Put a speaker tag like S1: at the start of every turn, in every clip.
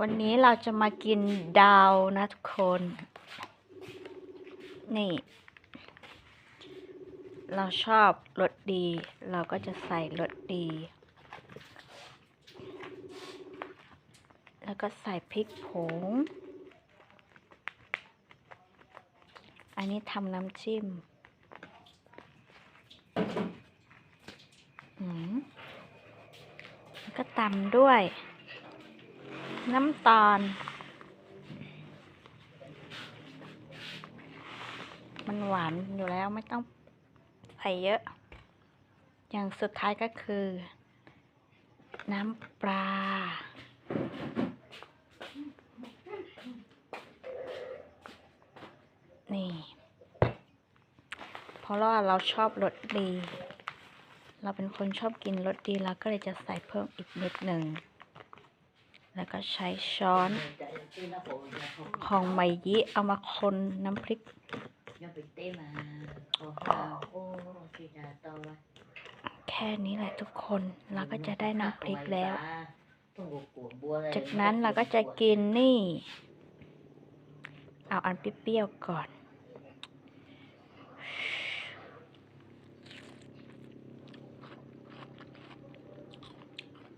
S1: วันนี้เราจะมากินดาวนะทุกคน นี่ เราชอบรสดี เราก็จะใส่รสดี แล้วก็ใส่พริกผง อันนี้ทำน้ำจิ้มอืมก็ตำด้วย น้ำตาล มันหวานอยู่แล้วไม่ต้องใส่เยอะ อย่างสุดท้ายก็คือ น้ำปลานี่ เพราะว่าเราชอบรสดี เราเป็นคนชอบกินรสดีเราก็เลยจะใส่เพิ่มอีกนิดหนึ่ง แล้วก็ใช้ช้อนของไมยิเอามาคนน้ำพริก แค่นี้แหละทุกคนเราก็จะได้น้ำพริกแล้ว จากนั้นเราก็จะกินนี่ เอาอันเปรี้ยวๆก่อน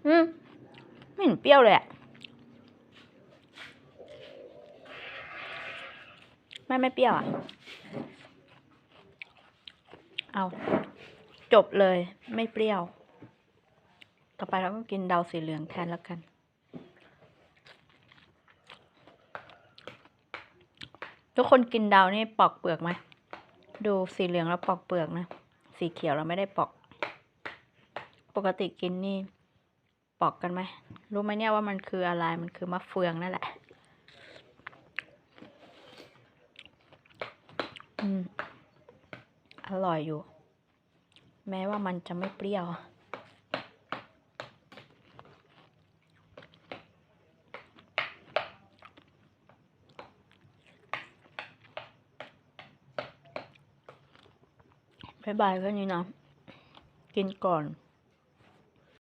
S1: อืมไม่เห็นเปรี้ยวเลยอะ ไม่ไม่เปรี้ยวอะ เอา จบเลยไม่เปรี้ยว ต่อไปเราก็กินเดาสีเหลืองแทนแล้วกัน ทุกคนกินดาวนี่ปอกเปลือกไหม ดูสีเหลืองแล้วปอกเปลือกนะ สีเขียวเราไม่ได้ปอก ปกติกินนี่ปอกกันไหม รู้ไหมเนี่ยว่ามันคืออะไร มันคือมะเฟืองนั่นแหละ อืม อร่อยอยู่ แม้ว่ามันจะไม่เปรี้ยว บ๊ายบายแค่นี้นะ กินก่อน